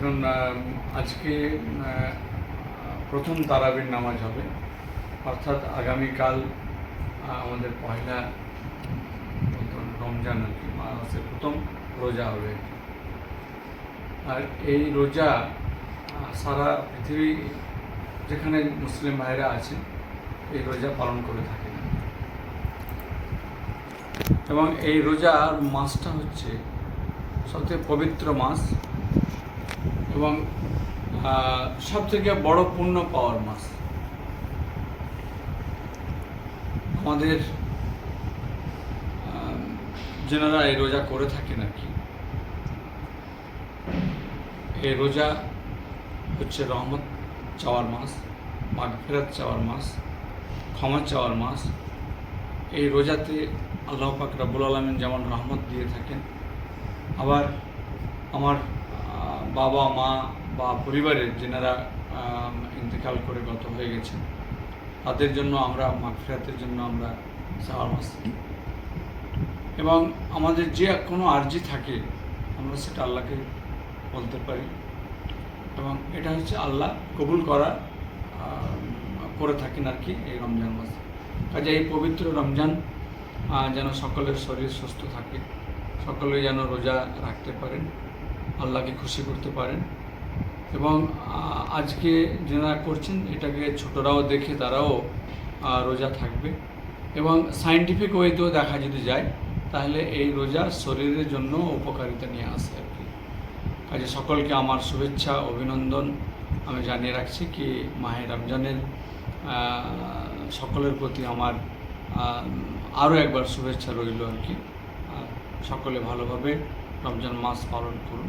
দেখুন আজকে প্রথম তারাবির নামাজ হবে। অর্থাৎ আগামীকাল আমাদের পয়লা রমজান আর কি মাসের প্রথম রোজা হবে আর এই রোজা সারা পৃথিবী, যেখানে মুসলিম ভাইরা আছে, এই রোজা পালন করে থাকে এবং এই রোজার মাসটা হচ্ছে সবথেকে পবিত্র মাস। এবং সব থেকে বড় পুণ্য পাওয়ার মাস। আমাদের যেনারা এই রোজা করে থাকেন আর কি, এই রোজা হচ্ছে রহমত চাওয়ার মাস, মাগফিরাত চাওয়ার মাস, ক্ষমা চাওয়ার মাস। এই রোজাতে আল্লাহ পাক রাব্বুল আলমিন যেমন রহমত দিয়ে থাকেন, আবার আমার বাবা, মা বা পরিবারের যেনারা ইন্তেকাল করে গত হয়ে গেছেন তাদের জন্য আমরা মাগফিরাতের জন্য আমরা চাওয়ার মাস এবং আমাদের যে কোনো আর্জি থাকে, আমরা সেটা আল্লাহকে বলতে পারি। এবং এটা হচ্ছে আল্লাহ কবুল করা করে থাকেন আর কি এই রমজান মাসে। কাজে এই পবিত্র রমজান যেন সকলের শরীর সুস্থ থাকে সকলে যেন রোজা রাখতে পারেন। আল্লাহকে খুশি করতে পারেন। এবং আজকে যারা করছেন, এটাকে ছোটরাও দেখে তারাও রোজা থাকবে। এবং সায়েন্টিফিক ওয়েতেও দেখা যদি যায়, তাহলে এই রোজা শরীরের জন্য উপকারিতা নিয়ে আসে আর কি। কাজে সকলকে আমার শুভেচ্ছা, অভিনন্দন। আমি জানিয়ে রাখছি কি, মাহে রমজানের সকলের প্রতি আমার আরও একবার শুভেচ্ছা রইল আর কি। সকলে ভালোভাবে রমজান মাস পালন করুন।